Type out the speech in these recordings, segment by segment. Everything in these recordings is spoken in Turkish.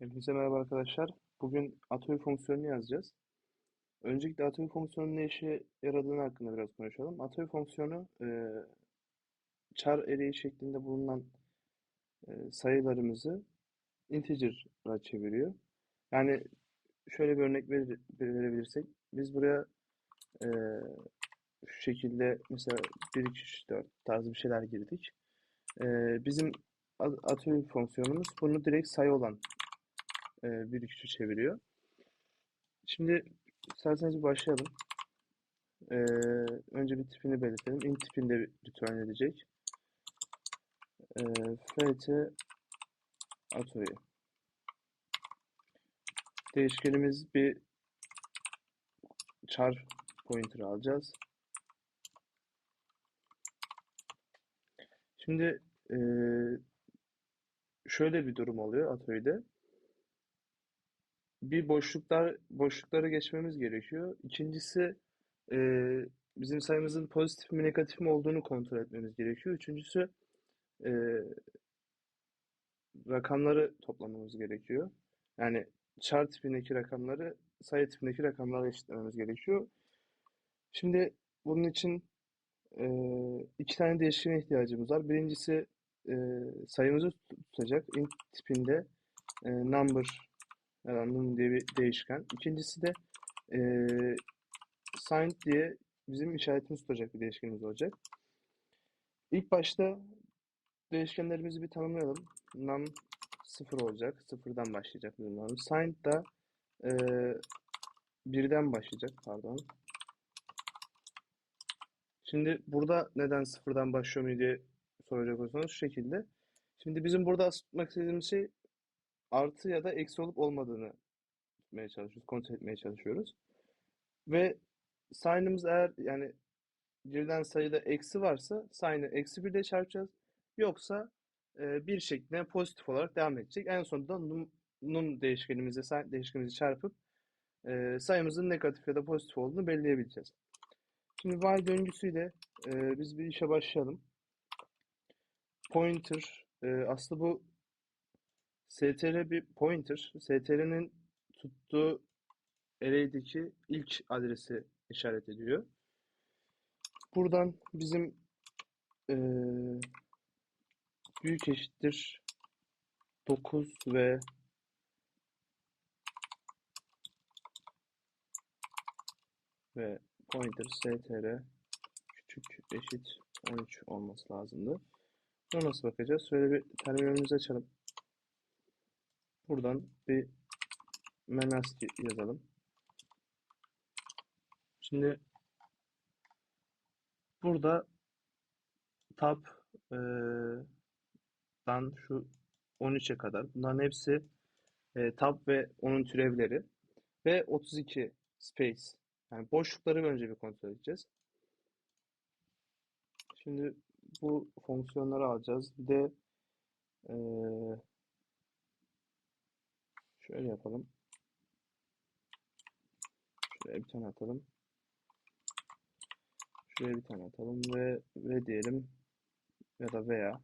Hepinize merhaba arkadaşlar. Bugün atölye fonksiyonunu yazacağız. Öncelikle atölye fonksiyonunun ne işe yaradığını hakkında biraz konuşalım. Atölye fonksiyonu e, char array şeklinde bulunan e, sayılarımızı integer'a çeviriyor. Yani şöyle bir örnek verir- verebilirsek biz buraya e, şu şekilde mesela 1, 2, 3, 4 tarzı bir şeyler girdik. E, bizim atölye fonksiyonumuz bunu direkt sayı olan e, bir üçü çeviriyor. Şimdi isterseniz başlayalım. E, önce bir tipini belirtelim. int tipinde return edecek. E, ft atölye. Değişkenimiz bir char pointer alacağız. Şimdi e, şöyle bir durum oluyor atölyede. Bir boşluklar boşlukları geçmemiz gerekiyor. İkincisi e, bizim sayımızın pozitif mi negatif mi olduğunu kontrol etmemiz gerekiyor. Üçüncüsü e, rakamları toplamamız gerekiyor. Yani char tipindeki rakamları sayı tipindeki rakamlarla eşitlememiz gerekiyor. Şimdi bunun için e, iki tane değişkene ihtiyacımız var. Birincisi e, sayımızı tutacak int tipinde e, number num diye bir değişken. İkincisi de e, signed diye bizim işaretimiz tutacak bir değişkenimiz olacak. İlk başta değişkenlerimizi bir tanımlayalım. Num 0 olacak. Sıfırdan başlayacak bizim num'ımız. Signed da e, birden başlayacak. Pardon. Şimdi burada neden sıfırdan başlıyor mu diye soracak olursanız şu şekilde. Şimdi bizim burada asıl tutmak istediğimiz şey artı ya da eksi olup olmadığını tutmaya çalışıyoruz, kontrol etmeye çalışıyoruz. Ve sign'ımız eğer yani birden sayıda eksi varsa sign'ı eksi 1 ile çarpacağız. Yoksa e, bir şeklinde pozitif olarak devam edecek. En sonunda num, num değişkenimize sign değişkenimizi çarpıp e, sayımızın negatif ya da pozitif olduğunu belirleyebileceğiz. Şimdi while döngüsüyle e, biz bir işe başlayalım. Pointer e, aslında bu str bir pointer. str'nin tuttuğu array'deki ilk adresi işaret ediyor. Buradan bizim e, büyük eşittir 9 ve ve pointer str küçük eşit 13 olması lazımdı. Buna nasıl bakacağız? Şöyle bir terminalimizi açalım. Buradan bir menaski yazalım. Şimdi burada tab e, şu 13'e kadar bunların hepsi e, tab ve onun türevleri ve 32 space yani boşlukları önce bir kontrol edeceğiz. Şimdi bu fonksiyonları alacağız. Bir de e, şöyle yapalım. Şuraya bir tane atalım. Şuraya bir tane atalım ve ve diyelim ya da veya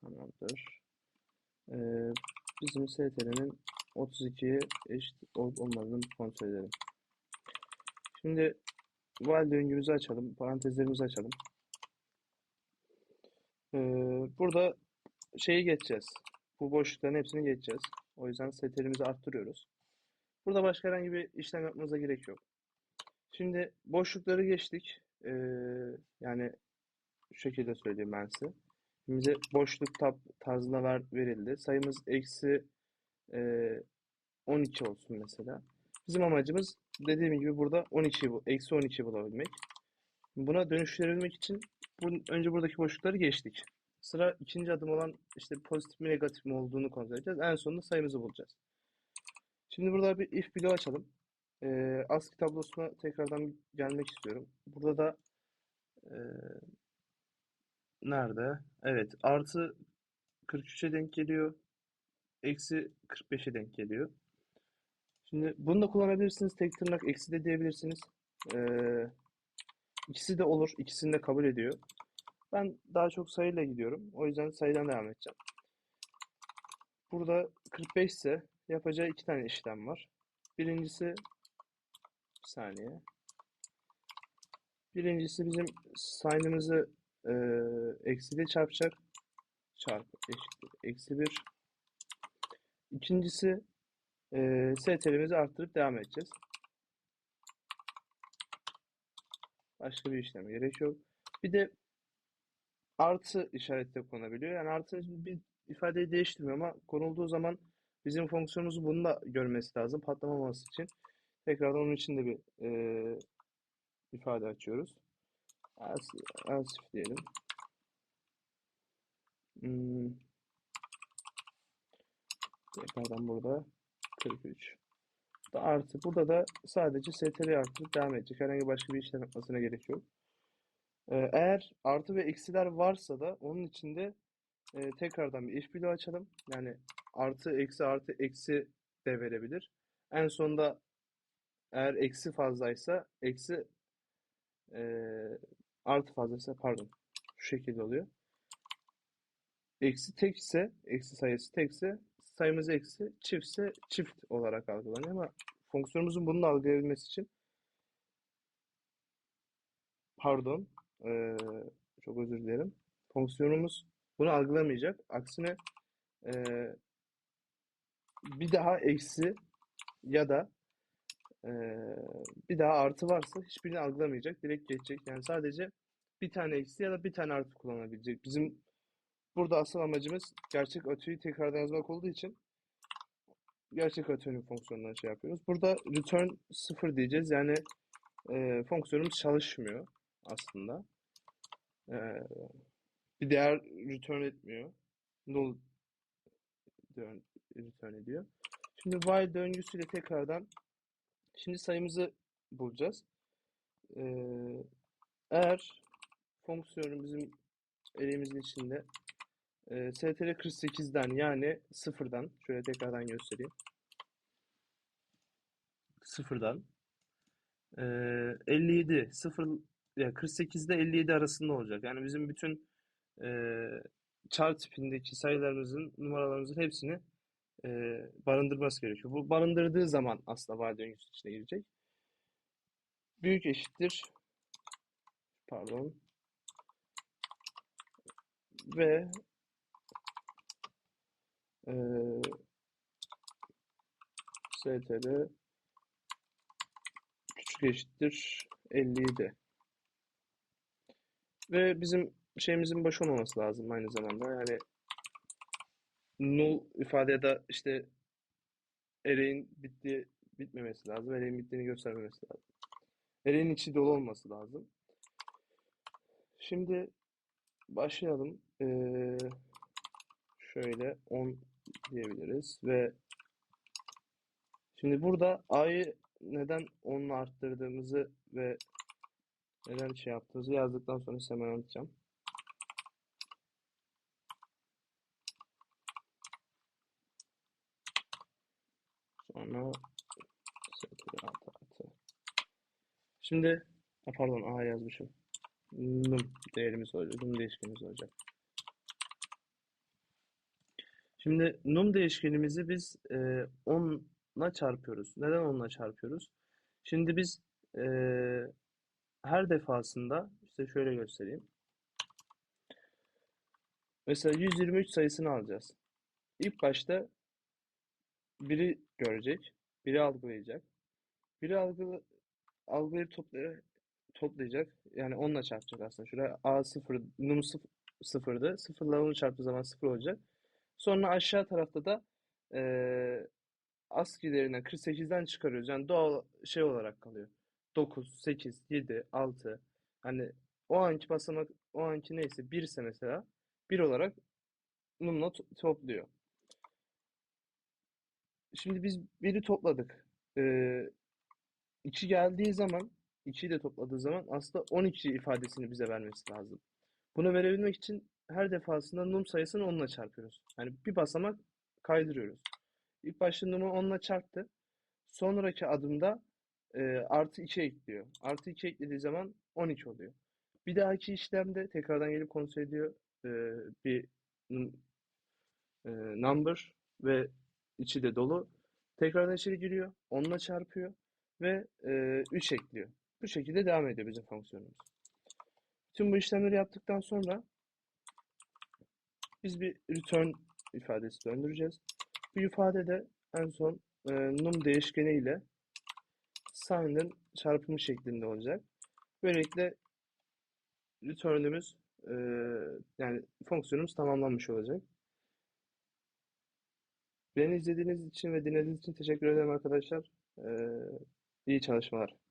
tamamdır. Ee, bizim str'nin 32'ye eşit olup olmadığını kontrol edelim. Şimdi while döngümüzü açalım. Parantezlerimizi açalım. Ee, burada şeyi geçeceğiz. Bu boşlukların hepsini geçeceğiz. O yüzden str'imizi arttırıyoruz. Burada başka herhangi bir işlem yapmanıza gerek yok. Şimdi boşlukları geçtik. Ee, yani şu şekilde söyleyeyim ben size. Bize boşluk tab tarzına ver, verildi. Sayımız eksi e, 12 olsun mesela. Bizim amacımız dediğim gibi burada 12 bu eksi 12 bulabilmek. Buna dönüştürebilmek için bu, önce buradaki boşlukları geçtik. Sıra ikinci adım olan işte pozitif mi negatif mi olduğunu kontrol edeceğiz. En sonunda sayımızı bulacağız. Şimdi burada bir if bloğu açalım. Ee, ASCII tablosuna tekrardan gelmek istiyorum. Burada da e, nerede? Evet, artı 43'e denk geliyor. Eksi 45'e denk geliyor. Şimdi bunu da kullanabilirsiniz. Tek tırnak eksi de diyebilirsiniz. Ee, ikisi de olur. İkisini de kabul ediyor. Ben daha çok sayıyla gidiyorum. O yüzden sayıdan devam edeceğim. Burada 45 ise yapacağı iki tane işlem var. Birincisi bir saniye. Birincisi bizim sign'ımızı e, eksiyle çarpacak. Çarpı eşittir. Eksi 1. İkincisi e, STR'imizi arttırıp devam edeceğiz. Başka bir işleme gerek yok. Bir de artı işareti de konabiliyor. Yani artı bir ifadeyi değiştirmiyor ama konulduğu zaman bizim fonksiyonumuz bunu da görmesi lazım patlamaması için. Tekrardan onun için de bir e, ifade açıyoruz. Else, else diyelim. Hmm. Tekrardan burada 43. Da artı. Burada da sadece str artırıp devam edecek. Herhangi başka bir işlem yapmasına gerek yok. Eğer artı ve eksiler varsa da onun içinde e, tekrardan bir if bloğu açalım. Yani artı eksi artı eksi de verebilir. En sonunda eğer eksi fazlaysa eksi e, artı fazlaysa pardon şu şekilde oluyor. Eksi tekse eksi sayısı tekse sayımız eksi çiftse çift olarak algılanıyor ama fonksiyonumuzun bunu algılayabilmesi için pardon ee, çok özür dilerim. Fonksiyonumuz bunu algılamayacak. Aksine ee, bir daha eksi ya da ee, bir daha artı varsa hiçbirini algılamayacak. Direkt geçecek. Yani sadece bir tane eksi ya da bir tane artı kullanabilecek. Bizim burada asıl amacımız gerçek atıyı tekrardan yazmak olduğu için gerçek atölye fonksiyonundan şey yapıyoruz. Burada return 0 diyeceğiz. Yani e, fonksiyonumuz çalışmıyor aslında. Bir değer return etmiyor. Null dön- return ediyor. Şimdi while döngüsüyle tekrardan şimdi sayımızı bulacağız. E, eğer fonksiyonun bizim elimizin içinde e, str 48'den yani sıfırdan şöyle tekrardan göstereyim. Sıfırdan e, 57 sıfır ya 48 ile 57 arasında olacak. Yani bizim bütün e, char tipindeki sayılarımızın numaralarımızın hepsini e, barındırması gerekiyor. Bu barındırdığı zaman aslında var döngüsü içine girecek. Büyük eşittir pardon ve e, str küçük eşittir 57 ve bizim şeyimizin boş olmaması lazım aynı zamanda yani null ifade ya da işte array'in bittiği bitmemesi lazım. Array'in bittiğini göstermemesi lazım. Array'in içi dolu olması lazım. Şimdi başlayalım. Ee, şöyle 10 diyebiliriz ve şimdi burada a'yı neden 10'la arttırdığımızı ve neden şey yaptığımızı yazdıktan sonra size hemen anlatacağım. Sonra. Şimdi pardon a yazmışım. Num değerimiz olacak. Num değişkenimiz olacak. Şimdi num değişkenimizi biz e, 10'la çarpıyoruz. Neden 10'la çarpıyoruz? Şimdi biz e, her defasında işte şöyle göstereyim. Mesela 123 sayısını alacağız. İlk başta biri görecek, biri algılayacak. Biri algı, algılayıp toplayacak, toplayacak. Yani 10'la çarpacak aslında. Şuraya a 0, num 0'dı. 0 ile 10'u çarptığı zaman 0 olacak. Sonra aşağı tarafta da e, ASCII değerinden 48'den çıkarıyoruz. Yani doğal şey olarak kalıyor. 9, 8, 7, 6. Hani o anki basamak, o anki neyse 1 ise mesela 1 olarak to- topluyor. Şimdi biz biri topladık. Ee, 2 geldiği zaman 2'yi de topladığı zaman aslında 12 ifadesini bize vermesi lazım. Bunu verebilmek için her defasında num sayısını 10'la çarpıyoruz. Yani bir basamak kaydırıyoruz. İlk başta num'u 10'la çarptı. Sonraki adımda e, artı 2 ekliyor. Artı 2 eklediği zaman 12 oluyor. Bir dahaki işlemde tekrardan gelip kontrol ediyor e, bir e, number ve içi de dolu. Tekrardan içeri giriyor, onunla çarpıyor ve e, 3 ekliyor. Bu şekilde devam ediyor bizim fonksiyonumuz. Tüm bu işlemleri yaptıktan sonra biz bir return ifadesi döndüreceğiz. Bu ifade de en son e, num değişkeni ile sign'ın çarpımı şeklinde olacak. Böylelikle return'ümüz e, yani fonksiyonumuz tamamlanmış olacak. Beni izlediğiniz için ve dinlediğiniz için teşekkür ederim arkadaşlar. E, iyi çalışmalar.